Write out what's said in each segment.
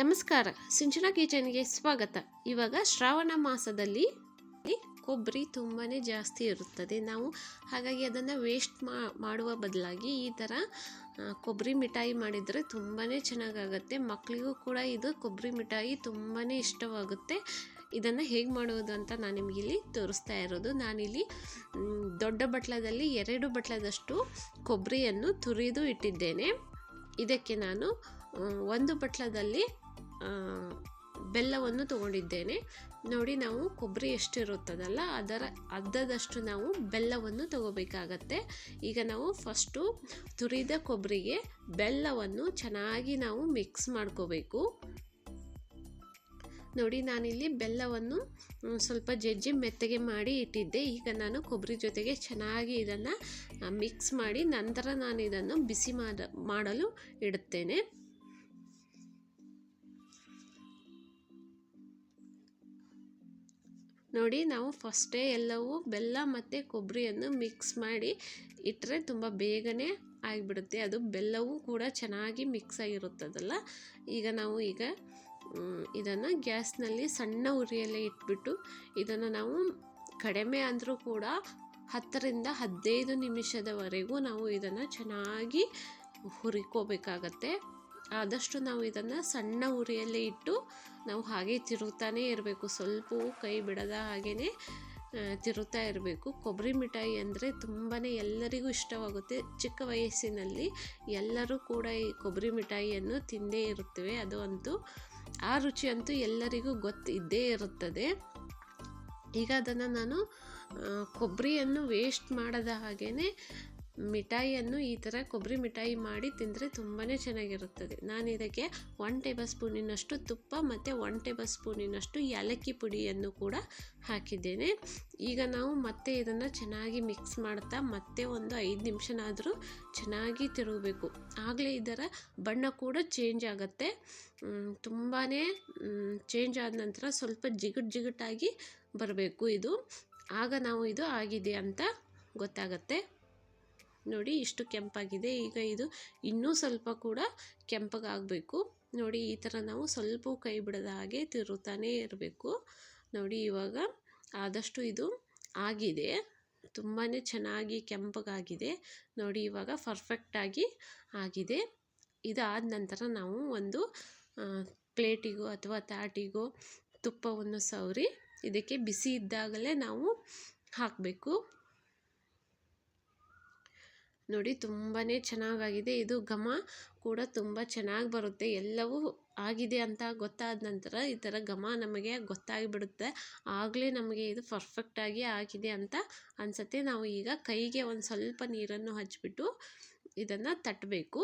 ನಮಸ್ಕಾರ, ಸಿಂಚನ ಕಿಚನ್ಗೆ ಸ್ವಾಗತ. ಇವಾಗ ಶ್ರಾವಣ ಮಾಸದಲ್ಲಿ ಕೊಬ್ಬರಿ ತುಂಬಾ ಜಾಸ್ತಿ ಇರುತ್ತದೆ. ನಾವು ಹಾಗಾಗಿ ಅದನ್ನು ವೇಸ್ಟ್ ಮಾಡುವ ಬದಲಾಗಿ ಈ ಥರ ಕೊಬ್ಬರಿ ಮಿಠಾಯಿ ಮಾಡಿದರೆ ತುಂಬಾ ಚೆನ್ನಾಗಾಗುತ್ತೆ. ಮಕ್ಕಳಿಗೂ ಕೂಡ ಇದು ಕೊಬ್ಬರಿ ಮಿಠಾಯಿ ತುಂಬಾ ಇಷ್ಟವಾಗುತ್ತೆ. ಇದನ್ನು ಹೇಗೆ ಮಾಡೋದು ಅಂತ ನಾನು ನಿಮಗೆ ಇಲ್ಲಿ ತೋರಿಸ್ತಾ ಇರೋದು. ನಾನಿಲ್ಲಿ ದೊಡ್ಡ ಬಟ್ಲದಲ್ಲಿ ಎರಡು ಬಟ್ಲದಷ್ಟು ಕೊಬ್ಬರಿಯನ್ನು ತುರಿದು ಇಟ್ಟಿದ್ದೇನೆ. ಇದಕ್ಕೆ ನಾನು ಒಂದು ಬಟ್ಲದಲ್ಲಿ ಬೆಲ್ಲವನ್ನು ತಗೊಂಡಿದ್ದೇನೆ. ನೋಡಿ ನಾವು ಕೊಬ್ಬರಿ ಎಷ್ಟಿರುತ್ತದಲ್ಲ, ಅದರ ಅರ್ಧದಷ್ಟು ನಾವು ಬೆಲ್ಲವನ್ನು ತಗೋಬೇಕಾಗತ್ತೆ. ಈಗ ನಾವು ಫಸ್ಟು ತುರಿದ ಕೊಬ್ಬರಿಗೆ ಬೆಲ್ಲವನ್ನು ಚೆನ್ನಾಗಿ ನಾವು ಮಿಕ್ಸ್ ಮಾಡ್ಕೋಬೇಕು. ನೋಡಿ ನಾನಿಲ್ಲಿ ಬೆಲ್ಲವನ್ನು ಸ್ವಲ್ಪ ಜಜ್ಜಿ ಮೆತ್ತಗೆ ಮಾಡಿ ಇಟ್ಟಿದ್ದೆ. ಈಗ ನಾನು ಕೊಬ್ಬರಿ ಜೊತೆಗೆ ಚೆನ್ನಾಗಿ ಇದನ್ನು ಮಿಕ್ಸ್ ಮಾಡಿ ನಂತರ ನಾನು ಇದನ್ನು ಬಿಸಿ ಮಾಡ, ಮಾಡಲು ಇಡುತ್ತೇನೆ. ನೋಡಿ ನಾವು ಫಸ್ಟೇ ಎಲ್ಲವೂ ಬೆಲ್ಲ ಮತ್ತು ಕೊಬ್ಬರಿಯನ್ನು ಮಿಕ್ಸ್ ಮಾಡಿ ಇಟ್ಟರೆ ತುಂಬ ಬೇಗನೆ ಆಗಿಬಿಡುತ್ತೆ. ಅದು ಬೆಲ್ಲವೂ ಕೂಡ ಚೆನ್ನಾಗಿ ಮಿಕ್ಸ್ ಆಗಿರುತ್ತದಲ್ಲ. ಈಗ ನಾವು ಈಗ ಇದನ್ನು ಗ್ಯಾಸ್ನಲ್ಲಿ ಸಣ್ಣ ಉರಿಯಲ್ಲೇ ಇಟ್ಬಿಟ್ಟು ಇದನ್ನು ನಾವು ಕಡಿಮೆ ಅಂದರೂ ಕೂಡ ಹತ್ತರಿಂದ ಹದಿನೈದು ನಿಮಿಷದವರೆಗೂ ನಾವು ಇದನ್ನು ಚೆನ್ನಾಗಿ ಹುರಿಕೋಬೇಕಾಗತ್ತೆ. ಆದಷ್ಟು ನಾವು ಇದನ್ನು ಸಣ್ಣ ಉರಿಯಲ್ಲೇ ಇಟ್ಟು ನಾವು ಹಾಗೆ ತಿರುಗ್ತಾನೇ ಇರಬೇಕು. ಸ್ವಲ್ಪವೂ ಕೈ ಬಿಡದ ಹಾಗೆಯೇ ತಿರುತ್ತಾ ಇರಬೇಕು. ಕೊಬ್ಬರಿ ಮಿಠಾಯಿ ಅಂದರೆ ತುಂಬಾ ಎಲ್ಲರಿಗೂ ಇಷ್ಟವಾಗುತ್ತೆ. ಚಿಕ್ಕ ವಯಸ್ಸಿನಲ್ಲಿ ಎಲ್ಲರೂ ಕೂಡ ಈ ಕೊಬ್ಬರಿ ಮಿಠಾಯಿಯನ್ನು ತಿಂದೇ ಇರುತ್ತವೆ. ಅದು ಅಂತೂ, ಆ ರುಚಿ ಅಂತೂ ಎಲ್ಲರಿಗೂ ಗೊತ್ತು ಇದ್ದೇ ಇರುತ್ತದೆ. ಈಗ ಅದನ್ನು ನಾನು ಕೊಬ್ಬರಿಯನ್ನು ವೇಸ್ಟ್ ಮಾಡದ ಹಾಗೆಯೇ ಮಿಠಾಯಿಯನ್ನು ಈ ಥರ ಕೊಬ್ಬರಿ ಮಿಠಾಯಿ ಮಾಡಿ ತಿಂದರೆ ತುಂಬಾ ಚೆನ್ನಾಗಿರುತ್ತದೆ. ನಾನು ಇದಕ್ಕೆ ಒನ್ ಟೇಬಲ್ ಸ್ಪೂನಿನಷ್ಟು ತುಪ್ಪ ಮತ್ತು ಒನ್ ಟೇಬಲ್ ಸ್ಪೂನಿನಷ್ಟು ಏಲಕ್ಕಿ ಪುಡಿಯನ್ನು ಕೂಡ ಹಾಕಿದ್ದೇನೆ. ಈಗ ನಾವು ಮತ್ತೆ ಇದನ್ನು ಚೆನ್ನಾಗಿ ಮಿಕ್ಸ್ ಮಾಡ್ತಾ ಮತ್ತೆ ಒಂದು ಐದು ನಿಮಿಷನಾದರೂ ಚೆನ್ನಾಗಿ ತಿರುಗಬೇಕು. ಆಗಲೇ ಇದರ ಬಣ್ಣ ಕೂಡ ಚೇಂಜ್ ಆಗುತ್ತೆ. ತುಂಬಾ ಚೇಂಜ್ ಆದ ನಂತರ ಸ್ವಲ್ಪ ಜಿಗುಟ್ ಜಿಗುಟಾಗಿ ಬರಬೇಕು ಇದು. ಆಗ ನಾವು ಇದು ಆಗಿದೆ ಅಂತ ಗೊತ್ತಾಗತ್ತೆ. ನೋಡಿ ಇಷ್ಟು ಕೆಂಪಾಗಿದೆ. ಈಗ ಇದು ಇನ್ನೂ ಸ್ವಲ್ಪ ಕೂಡ ಕೆಂಪಗಾಗಬೇಕು ನೋಡಿ ಈ ಥರ ನಾವು ಸ್ವಲ್ಪ ಕೈ ಬಿಡದ ಹಾಗೆ ತಿರುತ್ತಾನೇ ಇರಬೇಕು. ನೋಡಿ ಇವಾಗ ಆದಷ್ಟು ಇದು ಆಗಿದೆ. ತುಂಬಾ ಚೆನ್ನಾಗಿ ಕೆಂಪಗಾಗಿದೆ ನೋಡಿ ಇವಾಗ ಪರ್ಫೆಕ್ಟಾಗಿ ಆಗಿದೆ. ಇದಾದ ನಂತರ ನಾವು ಒಂದು ಪ್ಲೇಟಿಗೋ ಅಥವಾ ತಾಟಿಗೋ ತುಪ್ಪವನ್ನು ಸವರಿ ಇದಕ್ಕೆ ಬಿಸಿ ಇದ್ದಾಗಲೇ ನಾವು ಹಾಕಬೇಕು. ನೋಡಿ ತುಂಬಾ ಚೆನ್ನಾಗಾಗಿದೆ. ಇದು ಘಮ ಕೂಡ ತುಂಬ ಚೆನ್ನಾಗಿ ಬರುತ್ತೆ. ಎಲ್ಲವೂ ಆಗಿದೆ ಅಂತ ಗೊತ್ತಾದ ನಂತರ ಈ ಥರ ಘಮ ನಮಗೆ ಗೊತ್ತಾಗಿಬಿಡುತ್ತೆ. ಆಗಲೇ ನಮಗೆ ಇದು ಪರ್ಫೆಕ್ಟಾಗಿ ಆಗಿದೆ ಅಂತ ಅನಿಸುತ್ತೆ. ನಾವು ಈಗ ಕೈಗೆ ಒಂದು ಸ್ವಲ್ಪ ನೀರನ್ನು ಹಚ್ಚಿಬಿಟ್ಟು ಇದನ್ನು ತಟ್ಟಬೇಕು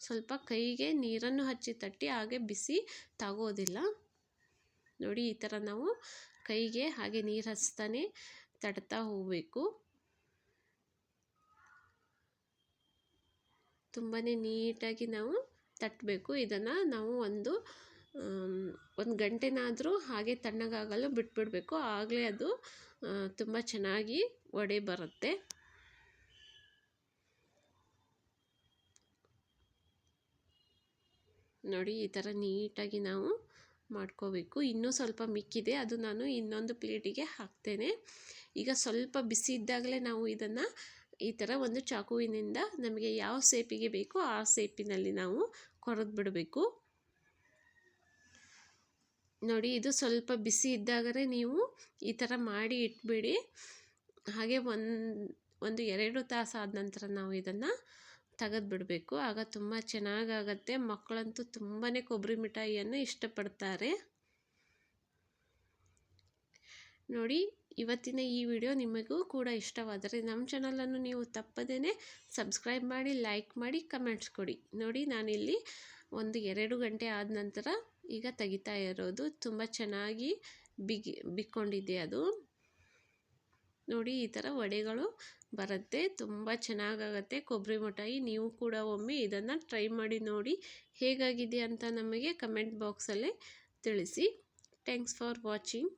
ಸ್ವಲ್ಪ ಕೈಗೆ ನೀರನ್ನು ಹಚ್ಚಿ ತಟ್ಟಿ ಹಾಗೆ ಬಿಸಿ ತಾಗೋದಿಲ್ಲ. ನೋಡಿ ಈ ಥರ ನಾವು ಕೈಗೆ ಹಾಗೆ ನೀರು ಹಚ್ತಾನೆ ತಡ್ತಾ ಹೋಗಬೇಕು. ತುಂಬಾ ನೀಟಾಗಿ ನಾವು ತಟ್ಟಬೇಕು. ಇದನ್ನು ನಾವು ಒಂದು ಒಂದು ಗಂಟೆನಾದರೂ ಹಾಗೆ ತಣ್ಣಗಾಗಲು ಬಿಟ್ಬಿಡಬೇಕು. ಆಗಲೇ ಅದು ತುಂಬ ಚೆನ್ನಾಗಿ ಒಡೆ ಬರುತ್ತೆ. ನೋಡಿ, ಈ ಥರ ನೀಟಾಗಿ ನಾವು ಮಾಡ್ಕೋಬೇಕು. ಇನ್ನೂ ಸ್ವಲ್ಪ ಮಿಕ್ಕಿದೆ. ಅದು ನಾನು ಇನ್ನೊಂದು ಪ್ಲೇಟಿಗೆ ಹಾಕ್ತೇನೆ. ಈಗ ಸ್ವಲ್ಪ ಬಿಸಿ ಇದ್ದಾಗಲೇ ನಾವು ಇದನ್ನು ಈ ಥರ ಒಂದು ಚಾಕುವಿನಿಂದ ನಮಗೆ ಯಾವ ಸೇಪಿಗೆ ಬೇಕೋ ಆ ಸೇಪಿನಲ್ಲಿ ನಾವು ಕೊರೆದು ಬಿಡಬೇಕು. ನೋಡಿ, ಇದು ಸ್ವಲ್ಪ ಬಿಸಿ ಇದ್ದಾಗಲೇ ನೀವು ಈ ಥರ ಮಾಡಿ ಇಟ್ಬಿಡಿ. ಹಾಗೆ ಒಂದು ಒಂದು ಎರಡು ತಾಸು ಆದ ನಂತರ ನಾವು ಇದನ್ನು ತೆಗೆದು ಬಿಡಬೇಕು. ಆಗ ತುಂಬ ಚೆನ್ನಾಗಾಗತ್ತೆ. ಮಕ್ಕಳಂತೂ ತುಂಬಾ ಕೊಬ್ಬರಿ ಮಿಠಾಯಿಯನ್ನು ಇಷ್ಟಪಡ್ತಾರೆ. ನೋಡಿ ಇವತ್ತಿನ ಈ ವಿಡಿಯೋ ನಿಮಗೂ ಕೂಡ ಇಷ್ಟವಾದರೆ ನಮ್ಮ ಚಾನಲನ್ನು ನೀವು ತಪ್ಪದೇ ಸಬ್ಸ್ಕ್ರೈಬ್ ಮಾಡಿ, ಲೈಕ್ ಮಾಡಿ, ಕಮೆಂಟ್ಸ್ ಕೊಡಿ. ನೋಡಿ, ನಾನಿಲ್ಲಿ ಒಂದು ಎರಡು ಗಂಟೆ ಆದ ನಂತರ ಈಗ ತೆಗಿತಾ ಇರೋದು. ತುಂಬ ಚೆನ್ನಾಗಿ ಬಿಗಿ, ಬಿಕ್ಕೊಂಡಿದೆ ಅದು. ನೋಡಿ, ಈ ಥರ ವಡೆಗಳು ಬರುತ್ತೆ. ತುಂಬ ಚೆನ್ನಾಗಾಗತ್ತೆ. ಕೊಬ್ಬರಿ ಮಿಠಾಯಿ ನೀವು ಕೂಡ ಒಮ್ಮೆ ಇದನ್ನು ಟ್ರೈ ಮಾಡಿ ನೋಡಿ ಹೇಗಾಗಿದೆ ಅಂತ ನಮಗೆ ಕಮೆಂಟ್ ಬಾಕ್ಸಲ್ಲೇ ತಿಳಿಸಿ. Thanks for watching.